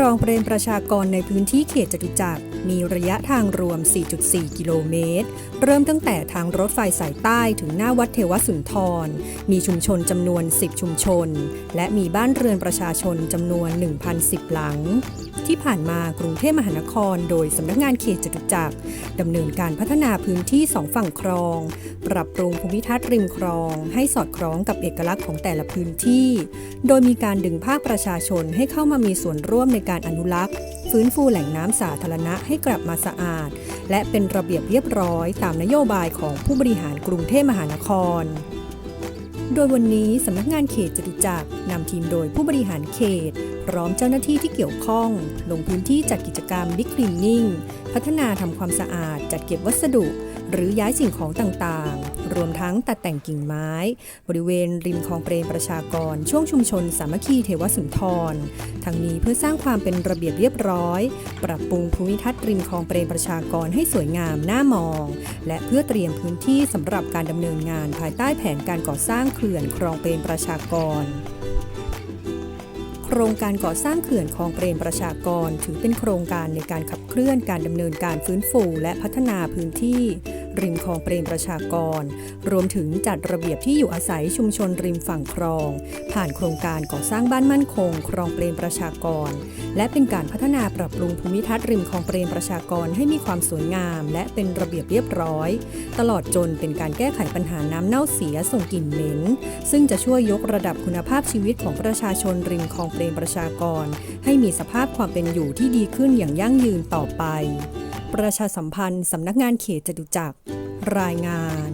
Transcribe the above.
ครองเปรมประชากรในพื้นที่เขตจตุจักร มีระยะทางรวม 4.4 กิโลเมตร เริ่มตั้งแต่ทางรถไฟสายใต้ถึงหน้าวัดเทวสุนทร มีชุมชนจำนวน 10 ชุมชน และมีบ้านเรือนประชาชนจำนวน 1,010 หลัง ที่ผ่านมากรุงเทพมหานคร โดยสำนักงานเขตจตุจักรดำเนินการพัฒนาพื้นที่สองฝั่งคลอง ปรับปรุงภูมิทัศน์ริมคลอง ให้สอดคล้องกับเอกลักษณ์ของแต่ละพื้นที่ โดยมีการดึงภาคประชาชนให้เข้ามามีส่วนร่วมในการอนุรักษ์ ฟื้นฟูแหล่งน้ำสาธารณะให้กลับมาสะอาด และเป็นระเบียบเรียบร้อยตามนโยบายของผู้บริหารกรุงเทพมหานคร โดยวันนี้สำนักงานเขตจตุจักรนำทีมโดยผู้บริหารเขต พร้อมเจ้าหน้าที่ที่เกี่ยวข้อง ลงพื้นที่จัดกิจกรรมบิ๊กคลีนนิ่งพัฒนาทำความสะอาดจัดเก็บวัสดุ หรือย้ายสิ่งของต่างๆ รวมทั้งตัดแต่งกิ่งไม้ บริเวณริมคลองเปรมประชากร ช่วงชุมชนสามัคคีเทวสุนทร ทั้งนี้เพื่อสร้างความเป็นระเบียบเรียบร้อย ปรับปรุงภูมิทัศน์ริมคลองเปรมประชากรให้สวยงามน่ามอง และเพื่อเตรียมพื้นที่สำหรับการดำเนินงานภายใต้แผนการก่อสร้างเขื่อนคลองเปรมประชากร ครงการก่อสร้างเขื่อนคลองเปรมประชากร ถือเป็นโครงการในการขับเคลื่อนการดำเนินการฟื้นฟูและพัฒนาพื้นที่ ริมคลองเปรมประชากร รวมถึงจัดระเบียบที่อยู่อาศัยชุมชนริมฝั่งคลอง ผ่านโครงการก่อสร้างบ้านมั่นคง คลองเปรมประชากร และเป็นการพัฒนาปรับปรุงภูมิทัศน์ริมคลองเปรมประชากรให้มีความสวยงาม และเป็นระเบียบเรียบร้อย ตลอดจนเป็นการแก้ไขปัญหาน้ำเน่าเสียส่งกลิ่นเหม็นซึ่งจะช่วยยกระดับคุณภาพชีวิตของประชาชนริมคลองเปรมประชากร ให้มีสภาพความเป็นอยู่ที่ดีขึ้นอย่างยั่งยืนต่อไป ประชาสัมพันธ์สำนักงานเขตจตุจักร รายงาน